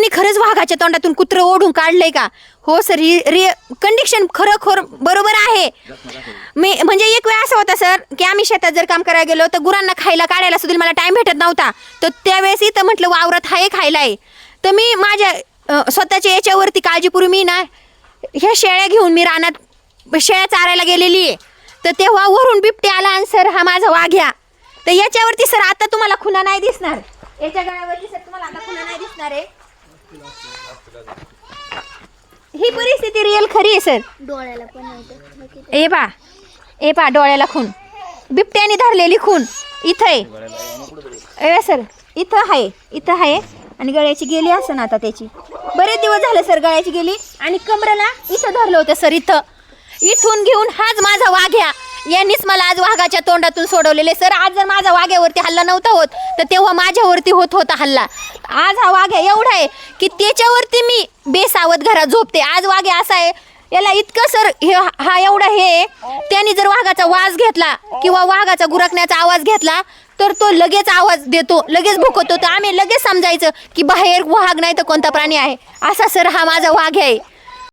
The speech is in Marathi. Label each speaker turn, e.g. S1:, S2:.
S1: हिने खरंच वाघाच्या तोंडातून कुत्र ओढून काढलंय का? हो सर ही रि कंडिशन खरोखर बरोबर आहे. मी म्हणजे एक वेळ असं होता सर की आम्ही शेतात जर काम करायला गेलो तर गुरांना खायला काढायला सुद्धा मला टाईम भेटत नव्हता. तर त्यावेळेस इथं म्हटलं वावरात हाय खायला आहे. तर मी माझ्या स्वतःच्या याच्यावरती काळजीपूर्वी मी ना ह्या शेळ्या घेऊन मी रानात शेळ्या चारायला गेलेली आहे. तर तेव्हा वरून बिबटे आला आणि सर हा माझा वाघ्या तर याच्यावरती सर आता तुम्हाला खुला नाही दिसणार. याच्या गळ्यावरती सर तुम्हाला आता खुला नाही दिसणार आहे. ही परिस्थिती रिअल खरी आहे सर
S2: डोळ्याला पण होतं
S1: ए बा ए बा डोळ्याला खून. बिबट्याने धरलेली खून. इथं आहे. ए सर इथं आहे. इथं आहे. आणि गळ्याची गेली असं ना आता त्याची. बरेच दिवस झाले सर गळ्याची गेली. आणि कमरेला इथं धरलं होतं सर इथं. इथून घेऊन हाच माझा वाघ्या. यांनीच मला आज वाघाच्या तोंडातून सोडवलेले. सर आज जर माझा वाघ्यावरती हल्ला नव्हता होत तर तेव्हा माझ्यावरती होत होता हल्ला. आज हा वाघ्या एवढा आहे की त्याच्यावरती मी बेसावत घरात झोपते. आज वाघ्या असा आहे. याला इतकं सर हे हा एवढा हे त्यांनी जर वाघाचा वास घेतला किंवा वाघाचा गुरकण्याचा आवाज घेतला तर तो लगेच आवाज देतो लगेच भुकतो तर आम्ही लगेच समजायचं की बाहेर वाघ नाही तर कोणता प्राणी आहे. असा सर हा माझा वाघ आहे.